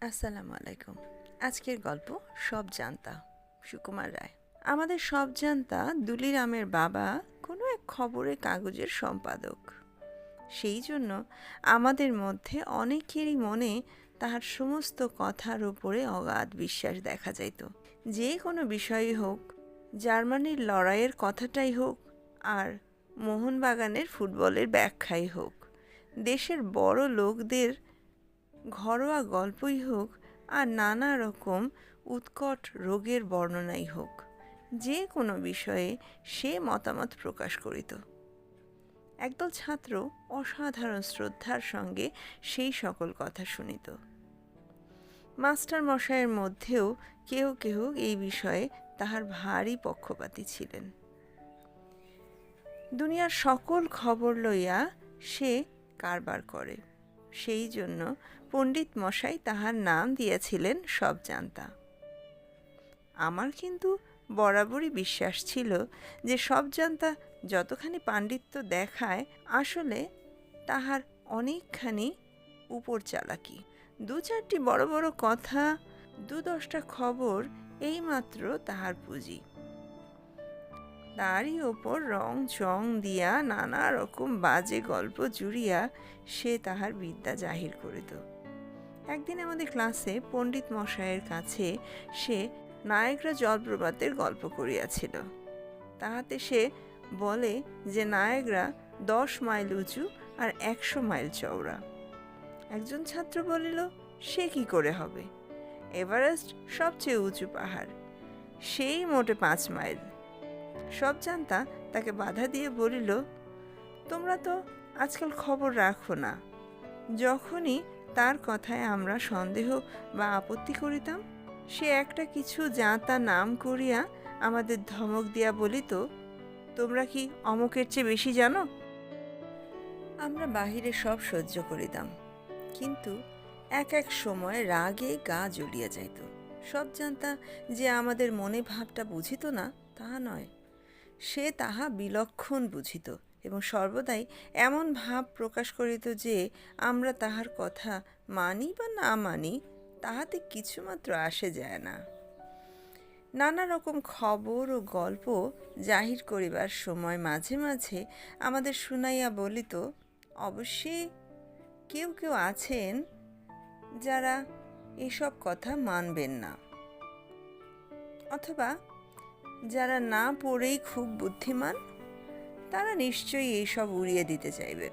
আসসালামু আলাইকুম। আজকের গল্প সব জানতা, সুকুমার রায়। আমাদের সব জানতা দুলিরামের বাবা কোনো এক খবরের কাগজের সম্পাদক। সেই জন্য আমাদের মধ্যে অনেকেরই মনে তাহার সমস্ত কথার উপরে অগাধ বিশ্বাস দেখা যাইত। যে কোনো বিষয়ই হোক, জার্মানির লড়াইয়ের কথাটাই হোক আর মোহনবাগানের ফুটবলের ব্যাখ্যাই হোক, দেশের বড় লোকদের ঘরোয়া গল্পই হোক আর নানা রকম উৎকট রোগের বর্ণনাই হোক, যে কোনো বিষয়ে সে মতামত প্রকাশ করিত। একদল ছাত্র অসাধারণ শ্রদ্ধার সঙ্গে সেই সকল কথা শুনিত। মাস্টার মশাইয়ের মধ্যেও কেউ কেউ এই বিষয়ে তাহার ভারী পক্ষপাতী ছিলেন। দুনিয়ার সকল খবর লইয়া সে কারবার করে, সেই জন্য পণ্ডিত মশাই তাহার নাম দিয়েছিলেন সব জানতা আমার কিন্তু বরাবরই বিশ্বাস ছিল যে সব জানতা যতখানি পাণ্ডিত্য দেখায়, আসলে তাহার অনেকখানি উপর চালাকি দু চারটি বড় বড় কথা, দু দশটা খবর, এইমাত্র তাহার পুঁজি। তারই ওপর রং চং দিয়া নানা রকম বাজে গল্প জুড়িয়া সে তাহার বিদ্যা জাহির করিত। একদিন আমাদের ক্লাসে পণ্ডিত মশাইয়ের কাছে সে নায়করা জলপ্রপাতের গল্প করিয়াছিল। তাহাতে সে বলে যে নায়করা দশ মাইল উঁচু আর একশো মাইল চওড়া। একজন ছাত্র বলিল, সে কি করে হবে? এভারেস্ট সবচেয়ে উঁচু পাহাড়, সেই মোটে পাঁচ মাইল। সব জানতা তাকে বাধা দিয়ে বলিল, তোমরা তো আজকাল খবর রাখো না। যখনই তার কথায় আমরা সন্দেহ বা আপত্তি করিতাম? সে একটা কিছু যা তা নাম করিয়া আমাদের ধমক দিয়া বলিত, তোমরা কি অমকের চেয়ে বেশি জানো? আমরা বাহিরে সব সহ্য করিতাম, কিন্তু এক এক সময় রাগে গা জ্বলিয়া যাইত। সব জানতা যে আমাদের মনে ভাবটা বুঝিত না তাহা নয়। সে তাহা বিলক্ষণ বুঝিত। এবং সর্বদাই এমন ভাব প্রকাশ করিত যে, আমরা তাহার কথা মানি বা না মানি, তাহাতে কিছুমাত্র আসে যায় না। নানা রকম খবর ও গল্প জাহির করিবার সময় মাঝে মাঝে আমাদের শুনাইয়া বলিত অবশ্যই কেউ কেউ আছেন যারা এসব কথা মানবেন না। অথবা যারা না পড়েই খুব বুদ্ধিমান তারা নিশ্চয়ই এইসব উড়িয়ে দিতে চাইবেন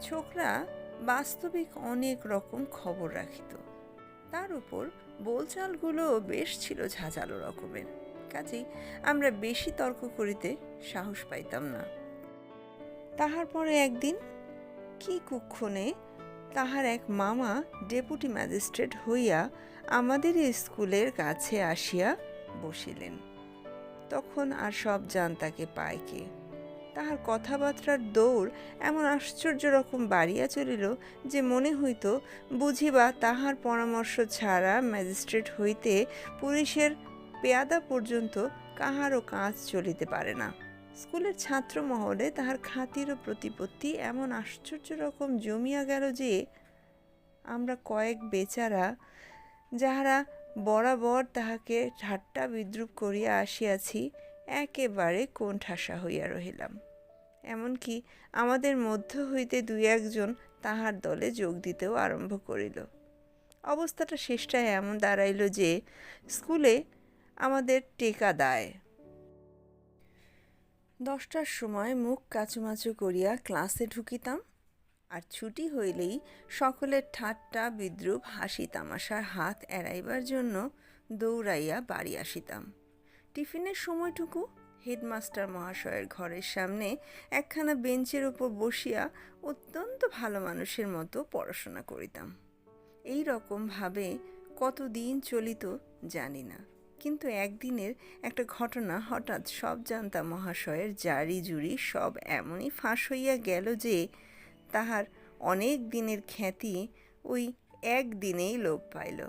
ছোকরা বাস্তবিক অনেক রকম খবর রাখিত। তার উপর বোলচালগুলো বেশ ছিল ঝাঁঝালো রকমের। কাজেই আমরা বেশি তর্ক করিতে সাহস পাইতাম না। তাহার পরে একদিন, কি কুক্ষণে তাহার এক মামা ডেপুটি ম্যাজিস্ট্রেট হইয়া আমাদের স্কুলের কাছে আসিয়া বসিলেন। তখন আর সব জান তাকে পায় কে? তাহার কথাবার্তার দৌড় এমন আশ্চর্য রকম বাড়িয়া চলিল যে মনে হইত বুঝিবা তাহার পরামর্শ ছাড়া ম্যাজিস্ট্রেট হইতে পুলিশের পেয়াদা পর্যন্ত কাহারও কাজ চলিতে পারে না। স্কুলের ছাত্র মহলে তাহার খাতির ও প্রতিপত্তি এমন আশ্চর্য রকম জমিয়া গেল যে আমরা কয়েক বেচারা যাহারা বরাবর তাহাকে ঠাট্টা বিদ্রুপ করিয়া আসিয়াছি একেবারে কোণঠাসা হইয়া রহিলাম। এমনকি আমাদের মধ্য হইতে দুই একজন তাহার দলে যোগ দিতেও আরম্ভ করিল। অবস্থাটা শেষটায় এমন দাঁড়াইল যে, স্কুলে আমাদের টেকা দায়। দশটার সময় মুখ কাচুমাচু করিয়া ক্লাসে ঢুকিতাম, আর ছুটি হইলেই সকলের ঠাট্টা বিদ্রুপ হাসি তামাশার হাত এড়াইবার জন্য দৌড়াইয়া বাড়ি আসিতাম। টিফিনের সময়টুকু হেডমাস্টার মহাশয়ের ঘরের সামনে একখানা বেঞ্চের ওপর বসিয়া অত্যন্ত ভালো মানুষের মতো পড়াশোনা করিতাম। এই রকমভাবে কতদিন চলিত জানি না, কিন্তু একদিনের একটা ঘটনা হঠাৎ সব জানতা মহাশয়ের জারি জুরি সব এমনই ফাঁস হইয়া গেল যে তাহার অনেক দিনের খ্যাতি ওই একদিনেই লোপ পাইল।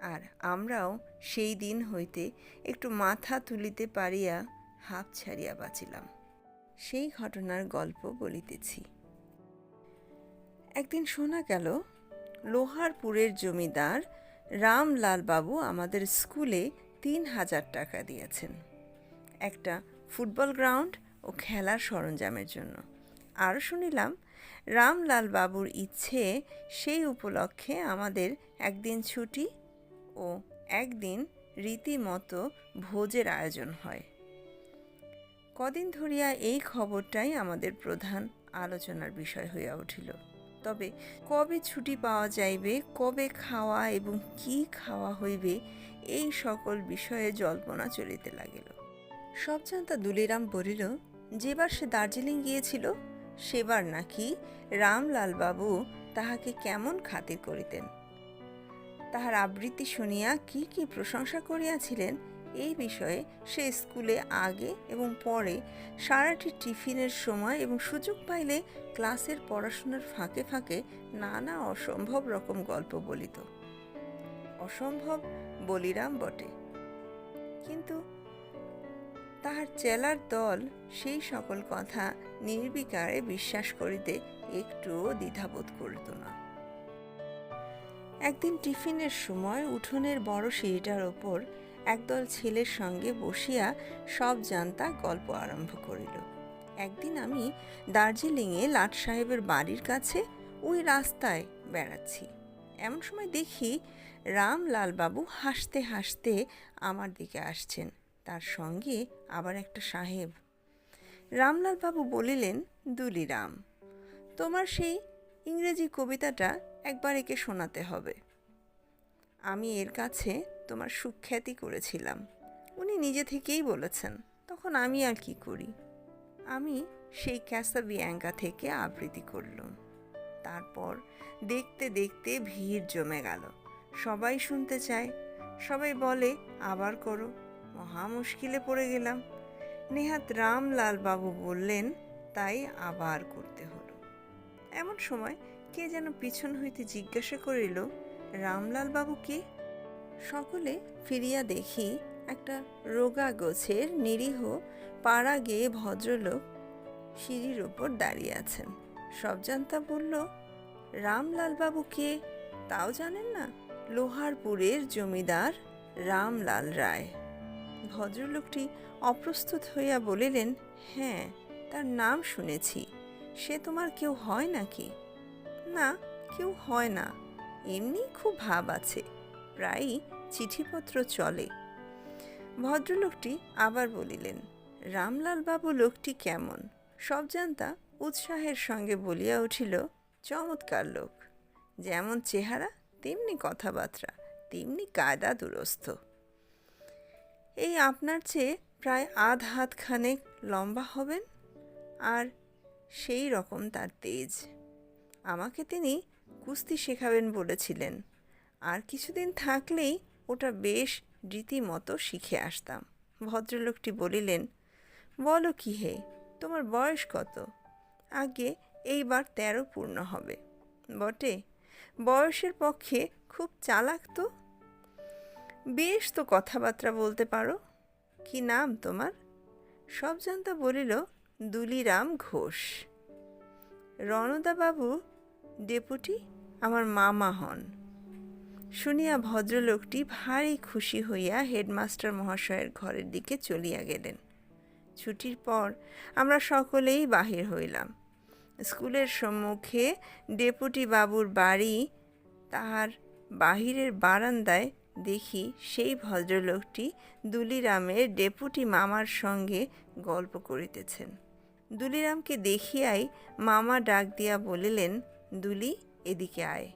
আর আমরাও সেই দিন হইতে একটু মাথা তুলিতে পারিয়া হাঁপ ছাড়িয়া বাঁচিলাম। সেই ঘটনার গল্প বলিতেছি। একদিন শোনা গেল, লোহারপুরের জমিদার রামলাল বাবু আমাদের স্কুলে তিন হাজার টাকা দিয়েছেন। একটা ফুটবল গ্রাউন্ড ও খেলার সরঞ্জামের জন্য। আরও শুনিলাম রামলাল বাবুর ইচ্ছে সেই উপলক্ষে আমাদের একদিন ছুটি ও একদিন রীতিমতো ভোজের আয়োজন হয়। কদিন ধরিয়া এই খবরটাই আমাদের প্রধান আলোচনার বিষয় হইয়া উঠিল। তবে কবে ছুটি পাওয়া যাইবে, কবে খাওয়া এবং কি খাওয়া হইবে, এই সকল বিষয়ে জল্পনা চলিতে লাগিল। সব জানতা দুলিরাম বলিল, যেবার সে দার্জিলিং গিয়েছিল, সেবার নাকি রামলাল বাবু তাহাকে কেমন খাতির করিতেন? তাহার আবৃত্তি শুনিয়া কি কি প্রশংসা করিয়াছিলেন, এই বিষয়ে সে স্কুলে আগে এবং পরে সারাটি টিফিনের সময় এবং সুযোগ পাইলে ক্লাসের পড়াশোনার ফাঁকে ফাঁকে নানা অসম্ভব রকম গল্প বলিত। অসম্ভব বলিরাম বটে। কিন্তু তাহার চেলার দল সেই সকল কথা নির্বিকারে বিশ্বাস করিতে একটুও দ্বিধাবোধ করিত না। একদিন টিফিনের সময় উঠোনের বড় সিঁড়িটার ওপর একদল ছেলের সঙ্গে বসিয়া সব জানতা গল্প আরম্ভ করিল। একদিন আমি দার্জিলিংয়ে লাট সাহেবের বাড়ির কাছে ওই রাস্তায় বেড়াচ্ছি। এমন সময় দেখি রামলালবাবু হাসতে হাসতে আমার দিকে আসছেন, তার সঙ্গে আবার একটা সাহেব। রামলালবাবু বলিলেন, দুলিরাম, তোমার সেই ইংরেজি কবিতাটা একবার একে শোনাতে হবে। আমি এর কাছে তোমার সুখ্যাতি করেছিলাম। উনি নিজে থেকেই বলেছেন, তখন আমি আর কি করি? আমি সেই ক্যাসাবিয়াঙ্কা থেকে আবৃত্তি করলাম। তারপর দেখতে দেখতে ভিড় জমে গেল। সবাই শুনতে চায়, সবাই বলে, আবার করো। মহা মুশকিলে পড়ে গেলাম। নেহাত রামলাল বাবু বললেন, তাই আবার করতে হলো। এমন সময় কে যেন পিছন হইতে জিজ্ঞাসা করিল, রামলাল বাবু কে? সকলে ফিরিয়া দেখি একটা রোগা গোছের নিরীহ পাড়া গেয়ে ভদ্রলোক সিঁড়ির ওপর দাঁড়িয়ে আছেন। সব জানতা বলল, রামলাল বাবু কে? তাও জানেন না? লোহারপুরের জমিদার রামলাল রায়। ভদ্রলোকটি অপ্রস্তুত হইয়া বলিলেন হ্যাঁ তার নাম শুনেছি। সে তোমার কেউ হয় নাকি? না, কেউ হয় না। এমনি খুব ভাব আছে, প্রায়ই চিঠিপত্র চলে। ভদ্রলোকটি আবার বলিলেন, রামলাল বাবু লোকটি কেমন? সব জানতা উৎসাহের সঙ্গে বলিয়া উঠিল, চমৎকার লোক। যেমন চেহারা, তেমনি কথাবার্তা, তেমনি কায়দা দুরস্থ। এই আপনার চেয়ে প্রায় আধ হাতখানেক লম্বা হবেন, আর সেই রকম তার তেজ। আমাকে তিনি কুস্তি শেখাবেন বলেছিলেন। আর কিছুদিন থাকলেই ওটা বেশ রীতিমতো শিখে আসতাম। ভদ্রলোকটি বলিলেন, বলো কি হে, তোমার বয়স কত? আগে এইবার তেরো পূর্ণ হবে। বটে? বয়সের পক্ষে খুব চালাক তো? বেশ তো কথাবার্তা বলতে পারো। কি নাম তোমার? সব জানতা বলিল, দুলিরাম ঘোষ। রণদাবাবু ডেপুটি আমার মামা হন। শুনিয়া ভদ্রলোকটি ভারী খুশি হইয়া হেডমাস্টার মহাশয়ের ঘরের দিকে চলিয়া গেলেন। ছুটির পর আমরা সকলেই বাহির হইলাম। স্কুলের সম্মুখে ডেপুটি বাবুর বাড়ি, তাহার বাহিরের বারান্দায় দেখি সেই ভদ্রলোকটি দুলিরামের ডেপুটি মামার সঙ্গে গল্প করিতেছেন। দুলিরামকে দেখিয়াই মামা ডাক দিয়া বলিলেন দুলি, এদিকে আয়।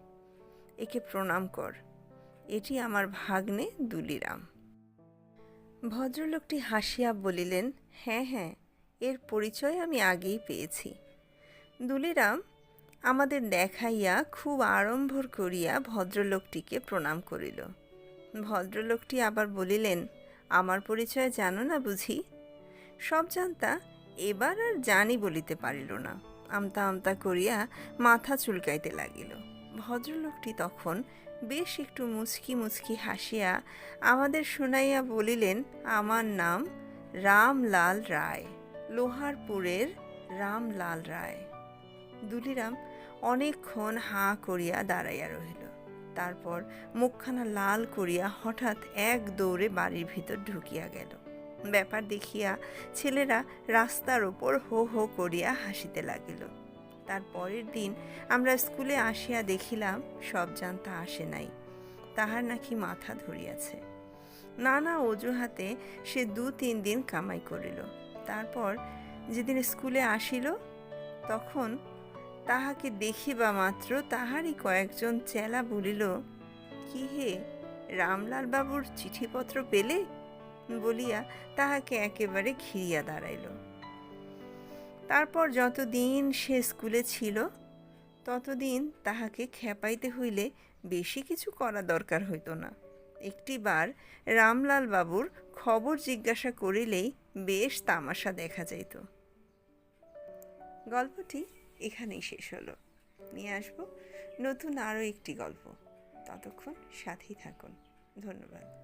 একে প্রণাম কর। এটি আমার ভাগ্নে দুলিরাম। ভদ্রলোকটি হাসিয়া বলিলেন হ্যাঁ হ্যাঁ এর পরিচয় আমি আগেই পেয়েছি। দুলিরাম আমাদের দেখাইয়া খুব আড়ম্বর করিয়া ভদ্রলোকটিকে প্রণাম করিল। ভদ্রলোকটি আবার বলিলেন, আমার পরিচয় জানো না বুঝি? সব জানতা এবার আর জানি বলিতে পারিল না। আমতা আমতা করিয়া মাথা চুলকাইতে লাগিল। ভদ্রলোকটি তখন বেশ একটু মুচকি মুচকি হাসিয়া আমাদের শুনাইয়া বলিলেন, আমার নাম রামলাল রায়, লোহারপুরের রামলাল রায়। দুলিরাম অনেকক্ষণ হাঁ করিয়া দাঁড়াইয়া রহিল। তারপর মুখখানা লাল করিয়া হঠাৎ এক দৌড়ে বাড়ির ভিতর ঢুকিয়া গেল। ব্যাপার দেখিয়া ছেলেরা রাস্তার ওপর হো হো করিয়া হাসিতে লাগিল। তার পরের দিন আমরা স্কুলে আসিয়া দেখিলাম সব জানতা আসে নাই। তাহার নাকি মাথা ধরিয়াছে। নানা অজুহাতে সে দু তিন দিন কামাই করিল। তারপর যেদিন স্কুলে আসিল, তখন তাহাকে দেখিবা মাত্র তাহারই কয়েকজন চেলা বলিল, কি হে রামলাল বাবুর চিঠিপত্র পেলে? বলিয়া তাহাকে একেবারে ঘিরিয়া দাঁড়াইল। তারপর যতদিন সে স্কুলে ছিল, ততদিন তাহাকে খেপাইতে হইলে বেশি কিছু করা দরকার হইত না। একটিবার রামলাল বাবুর খবর জিজ্ঞাসা করিলেই বেশ তামাশা দেখা যাইত। গল্পটি এখানেই শেষ হলো। নিয়ে আসব নতুন আরও একটি গল্প। ততক্ষণ সাথেই থাকুন। ধন্যবাদ।